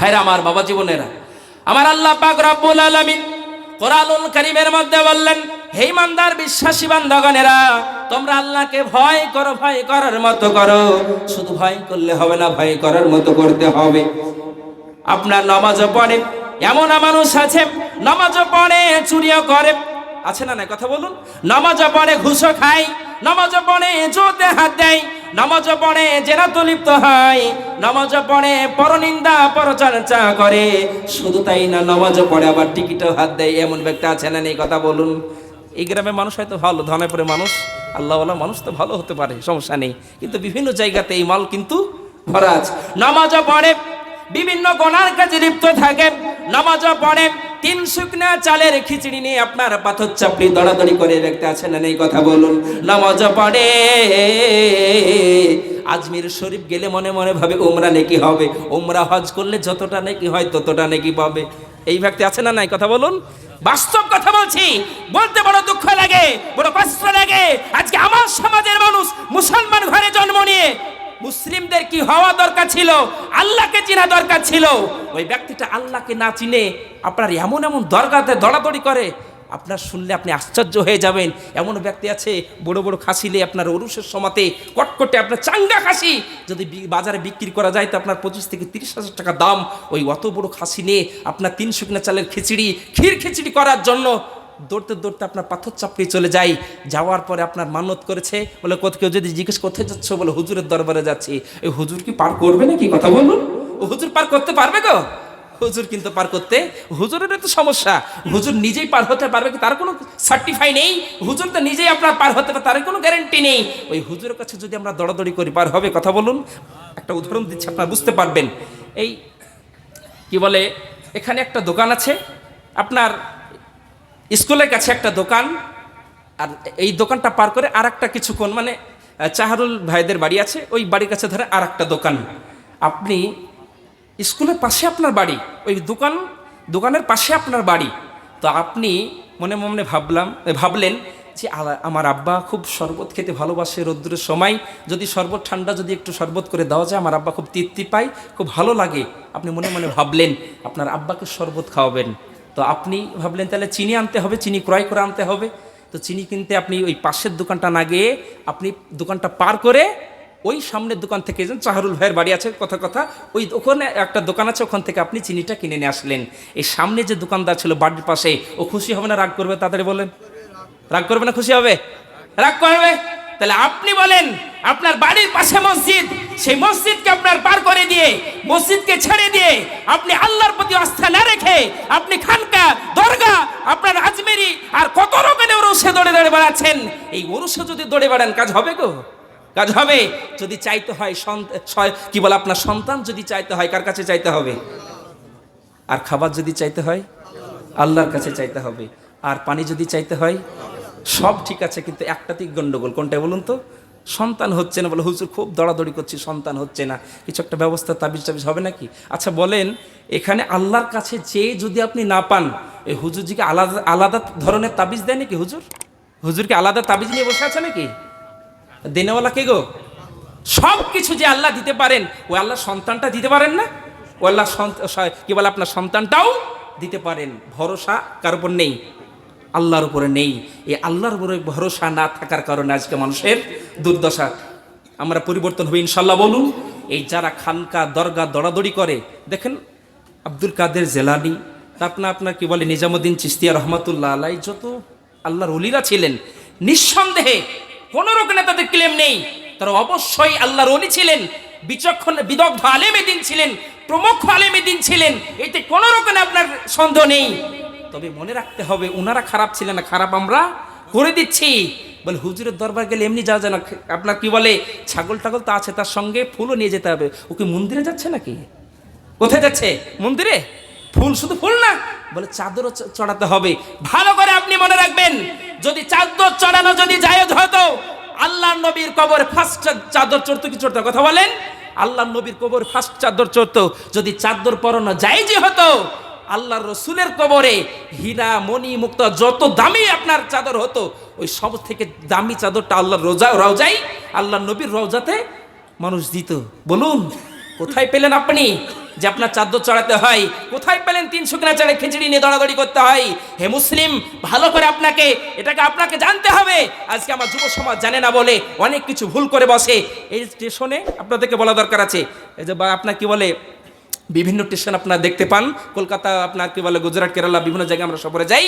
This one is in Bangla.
ভাইরা আমার বাবা জীবনেরা। আমার আল্লাহ পাক রব্বুল আলামিন কোরআনুল কারীমের মধ্যে বললেন, হে ইমানদার, বিশ্বাসী বান্দাগণেরা, তোমরা আল্লাহকে ভয় করো, ভয় করার মতো করো। শুধু ভয় করলে হবে না, ভয় করার মতো করতে হবে। আপনার নামাজও পড়ে, এমন মানুষ আছে, নামাজও পড়ে, চুরিও করে। আছে না না কথা বলুন। নামাজও পড়ে ঘুষও খায় নামাজও পড়ে জোতে হাত দেয় নামাজও পড়ে জেরা লিপ্ত হয় নামাজও পড়ে পরনিন্দা পরচর্চা করে। শুধু তাই না নামাজও পড়ে আবার টিকিটও হাত দেয়, এমন ব্যক্তি আছে না নেই? কথা বলুন। এই গ্রামের মানুষ হয়তো ভালো, ধনে পরে মানুষ। আল্লাহওয়ালা মানুষ তো ভালো হতে পারে, সমস্যা নেই। কিন্তু বিভিন্ন জায়গাতে এই মাল কিন্তু ভরা আছে। নামাজও পড়ে বিভিন্ন গোনার কাজে লিপ্ত থাকে নামাজও পড়ে তিন শুকনা চালের খিচড়ি নিয়ে আপনার পাথর চাপড়ি দড়াদড়ি করে দেখতে আছেন না? এই কথা বলুন। নামাজও পড়ে। আজমির শরীফ গেলে মনে মনে ভাবে, উমরা নাকি হবে। উমরা হজ করলে যতটা নাকি হয়, ততটা নাকি পাবে। এই ব্যক্তি আছে না? নাই কথা বলুন। বাস্তব কথা বলছি। বলতে বড় দুঃখ লাগে, বড় কষ্ট লাগে। আজকে আমার সমাজের মানুষ মুসলমান মুসলিমদের কি হওয়া দরকার ছিল? আল্লাহকে চেনা দরকার ছিল? ওই ব্যক্তিটা আল্লাহকে না চিনে আপনার এমন এমন দরগাতে দড়াদড়ি করে, আপনার শুনলে আপনি আশ্চর্য হয়ে যাবেন। এমন ব্যক্তি আছে, বড় বড় খাসিলে আপনার অরুষের সমাতে কটকটে আপনার চাঙ্গা খাসি। যদি বাজারে বিক্রি করা যায়, তো আপনার পঁচিশ থেকে তিরিশ হাজার টাকা দাম। ওই অত বড় খাসি নিয়ে আপনার তিন শুকনা চালের খিচড়ি, ক্ষীর খিচড়ি করার জন্য দৌড়তে দৌড়তে আপনার পাথর চাপড়িয়ে চলে যাই। যাওয়ার পরে আপনার মানত করেছে। বলে কত কেউ যদি জিজ্ঞেস করতে যাচ্ছ, বলে, হুজুরের দরবারে যাচ্ছি। এই হুজুর কি পার করবে নাকি? কথা বলুন। হুজুর পার করতে পারবে গো? হুজুর কিন্তু পার করতে, হুজুরের তো সমস্যা। হুজুর নিজেই পার হতে পারবে কি? তার কোনো সার্টিফাই নেই। হুজুর তো নিজেই আপনার পার হতে পারে, তার কোনো গ্যারেন্টি নেই। ওই হুজুরের কাছে যদি আমরা দৌড়াদৌড়ি করি, পার হবে? কথা বলুন। একটা উদাহরণ দিচ্ছি, আপনারা বুঝতে পারবেন। এই, কি বলে, এখানে একটা দোকান আছে। আপনার স্কুলের কাছে একটা দোকান, আর এই দোকানটা পার করে আর একটা কিছুক্ষণ মানে চাহারুল ভাইদের বাড়ি আছে, ওই বাড়ির কাছে ধরে আর একটা দোকান। আপনি স্কুলের পাশে আপনার বাড়ি, ওই দোকান, দোকানের পাশে আপনার বাড়ি। তো আপনি মনে মনে ভাবলাম ভাবলেন যে আমার আব্বা খুব শরবত খেতে ভালোবাসে রোদ্দুরের সময়। যদি শরবত, ঠান্ডা যদি একটু শরবত করে দেওয়া যায়, আমার আব্বা খুব তৃপ্তি পায়, খুব ভালো লাগে। আপনি মনে মনে ভাবলেন, আপনার আব্বাকে শরবত খাওয়াবেন। তো আপনি ভাবলেন, তাহলে চিনি আনতে হবে, চিনি ক্রয় করে আনতে হবে। তো চিনি কিনতে আপনি ওই পাশের দোকানটা না গিয়ে আপনি দোকানটা পার করে ওই সামনের দোকান থেকে যেন চাহারুল ভাইয়ের বাড়ি আছে, কথা কথা, ওই ওখানে একটা দোকান আছে, ওখান থেকে আপনি চিনিটা কিনে নিয়ে আসলেন। এই সামনে যে দোকানদার ছিল বাড়ির পাশে, ও খুশি হবে না, রাগ করবে? তাড়াতাড়ি বলেন। রাগ করবে না, খুশি হবে? রাগ করবে? তাহলে আপনি বলেন, আপনার বাড়ির পাশে মসজিদ, সেই মসজিদকে আপনার পার করে দিয়ে, মসজিদকে ছেড়ে দিয়ে আপনি আল্লাহর প্রতি আস্থা না রেখে আপনি খানকা দরগা আপনার আজমেরি আর কত রকমের ওরসে দৌড়ে দৌড়ে বেড়াচ্ছেন? এই ওরসে যদি দৌড়ে বেড়ান, কাজ হবে গো। কাজ হবে। যদি চাইতে হয় কি বলে আপনার সন্তান যদি চাইতে হয়, কার কাছে চাইতে হবে? আর খাবার যদি চাইতে হয়, আল্লাহর কাছে চাইতে হবে। আর পানি যদি চাইতে হয় সব ঠিক আছে, কিন্তু একটা একটাতেই গন্ডগোল। কোনটা বলুন তো? সন্তান হচ্ছে না বলে, হুজুর, খুব দড়াদড়ি করছি, সন্তান হচ্ছে না। কিছু একটা ব্যবস্থা তাবিজ টাবিজ হবে নাকি? আচ্ছা বলেন, এখানে আল্লাহর কাছে চেয়ে যদি আপনি না পান এই হুজুরজিকে আলাদা আলাদা ধরনের তাবিজ দেয় নাকি হুজুর? হুজুরকে আলাদা তাবিজ নিয়ে বসে আছে নাকি? দেনেওয়ালা কে গো? সব কিছু যে আল্লাহ দিতে পারেন, ও আল্লাহ সন্তানটা দিতে পারেন না? ও আল্লাহ কি বলে আপনার সন্তানটাও দিতে পারেন। ভরসা কার উপর নেই। আল্লাহর উপরে নেই। এই আল্লাহর উপরে ভরসা না থাকার কারণে আজকে মানুষের দুর্দশা। আমরা পরিবর্তন হই ইনশাল্লাহ বলুন। এই যারা খানকা, দরগা দড়াদড়ি করে, দেখেন আব্দুল কাদের জেলানি আপনার আপনার কি বলে, নিজামুদ্দিন চিস্তিয়া রহমতুল্লাহ আলাই, যত আল্লাহর অলিরা ছিলেন, নিঃসন্দেহে কোন রকম তাদের ক্লেম নেই। তারা অবশ্যই আল্লাহর অলি ছিলেন, বিচক্ষণ, বিদগ্ধ আলেমে দিন ছিলেন, প্রমুখ আলেমে দিন ছিলেন, এতে কোন রকম আপনার সন্দেহ নেই। তবে মনে রাখতে হবে ওনারা খারাপ ছিলেন না, খারাপ আমরা করে দিচ্ছি। বলে হুজুরের দরবার গেলে এমনি যাওয়া যায় না। আপনার কি বলে, ছাগল টাগল তো আছে, তার সঙ্গে ফুলও নিয়ে যেতে হবে। ও কি মন্দিরে যাচ্ছে নাকি? কোথায় যাচ্ছে? মন্দিরে? ফুল শুধু ফুল না। বলে চাদরও চড়াতে হবে। ভালো করে আপনি মনে রাখবেন, যদি চাদর চড়ানো যদি জায়েজ হতো, আল্লাহ নবীর কবর ফার্স্ট চাদর চড়তো কি চড়তো? কথা বলেন। আল্লাহ নবীর কবর ফার্স্ট চাদর চড়তো। যদি চাদর পরানো জায়েজই হতো আল্লাহর রসুলের কবরে হীরা মণি মুক্ত, যত দামি আপনার চাদর হতো, ওই সব থেকে দামি চাদরটা আল্লাহর রোজা, রওজাই আল্লাহ নবীর রওজাতে মানুষ দিত। বলুন, কোথায় পেলেন আপনি যে আপনার চাদর চড়াতে হয়? কোথায় পেলেন তিনশো কিনা চারে খিচড়ি নিয়ে দড়াদড়ি করতে হয়? হে মুসলিম, ভালো করে আপনাকে, এটাকে আপনাকে জানতে হবে। আজকে আমার যুব সমাজ জানে না বলে অনেক কিছু ভুল করে বসে। এই স্টেশনে আপনাদেরকে বলা দরকার আছে। এই যে আপনার কি বলে বিভিন্ন স্টেশন আপনারা দেখতে পান। কলকাতা, আপনার কি বলে, গুজরাট, কেরালা, বিভিন্ন জায়গায় আমরা সফরে যাই।